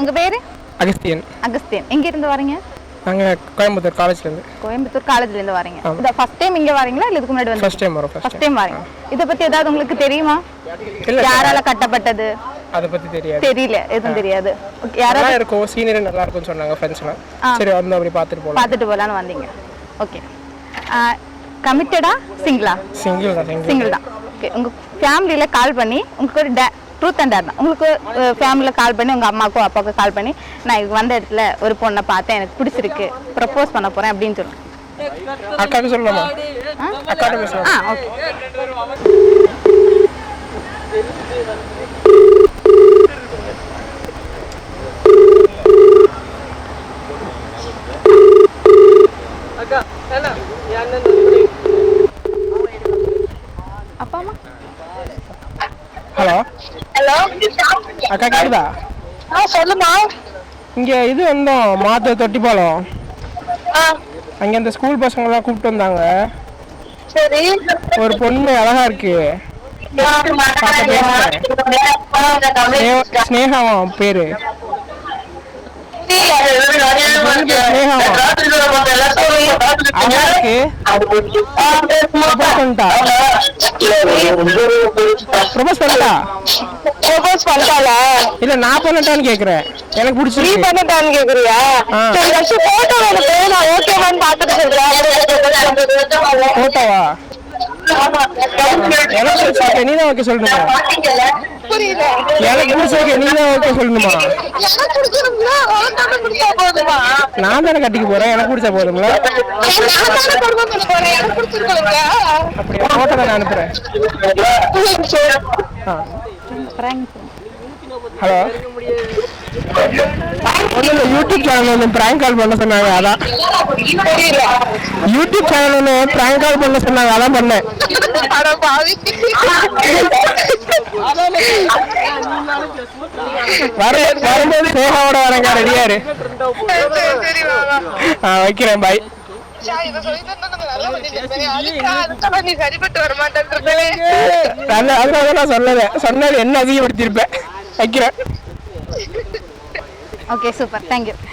உங்க பேரு? அகஸ்தியன். அகஸ்தியன். எங்க இருந்து வரீங்க? நாங்கள் கோயம்புத்தூர் காலேஜ்லேருந்து. கோயம்புத்தூர் காலேஜ்ல இருந்து வரீங்க இந்த ஃபர்ஸ்ட் டைம் இங்க வரீங்களா? இல்ல இதுக்கு முன்னாடி வந்து ஃபர்ஸ்ட் டைம் வரோம் ஃபர்ஸ்ட் டைம் வரீங்க. இத பத்தி ஏதாவது உங்களுக்கு தெரியுமா? யாரால கட்டப்பட்டது? அதை பத்தி தெரியாது. தெரியல எதுவும் தெரியாது. நல்லா இருக்கும். சீனியர் நல்லா இருக்கும்னு சொன்னாங்க ஃப்ரெண்ட்ஸ்லாம் சரி வந்து அப்படி பார்த்துட்டு போகலாம் பார்த்துட்டு போலான்னு வந்தீங்க. ஓகே கமிட்டடா சிங்கிளா சிங்கிள் தான் சிங்கிள் தான். ஓகே உங்க ஃபேமிலியில கால் பண்ணி உங்களுக்கு ஒரு ட்ரூத் அண்ட் தான் உங்களுக்கு ஃபேமிலியில் கால் பண்ணி உங்க அம்மாக்கோ அப்பாவுக்கோ கால் பண்ணி நான் வந்த இடத்துல ஒரு பொண்ணை பார்த்தேன் எனக்கு பிடிச்சிருக்கு ப்ரப்போஸ் பண்ண போறேன் அப்படின்னு சொல்லுங்க அக்காவுக்கு சொல்லலாமா? பேசலாம் ஆ ஓகே அப்பா அம்மா ஹலோ ஹலோ? அக்கா கேக்குதா? ஆ சொல்லுமா. இங்கே இது வந்தோம் மாத்து தொட்டிப்பாலம் ஆ. அங்கே அந்த ஸ்கூல் பசங்களாம் கூப்பிட்டு வந்தாங்க. சரி. ஒரு பொண்ணு அழகா இருக்கு. ஸ்னே- ஸ்னேகாவா பேரு. அழகா பண்ணிட்டா ப்ரோபோஸ் பண்ணிட்டாளா இல்ல நான் பண்ணட்டான்னு கேக்குறேன். எனக்கு நீ பிடிச்சிருக்கு பண்ணிட்டான்னு கேக்குறியா. சரி ஃபர்ஸ்ட் போட்டோ எனக்கு நான் ஓகேவான்னு சொல்றேன். போட்டோவா பிடிச்சிருக்கு. நீ தான் ஓகே சொல்லணுமா புரியல. எனக்கு பிடிச்சிருக்கு நீ தான் ஓகே சொல்லணுமா? எனக்கு பிடிச்சிருந்தா அவன் தானே பிடிச்சா போதுமா? நான் தானே கட்டிக்க போறேன். எனக்கு பிடிச்சா போதுங்களா? எனக்கு பிடிச்சிருக்கோங்க அப்படியே? போட்டோ நான் அனுப்புறேன். ஹலோ? ஒன்றும் யூடியூப் சேனல் ஒன்று ப்ராங்க் கால் பண்ண சொன்னாங்க அதான். யூடியூப் சேனல் ஒன்று ப்ராங்க் கால் பண்ண சொன்னாங்க அதான் பண்ணேன். வர வரும்போது சேகாவோட வரேங்க ரெடியாரு ஆ வைக்கிறேன் பாய் சொன்னது என்ன அதிகப்படுத்திருப்பேன் வைக்கிறேன். Ok, super, thank you.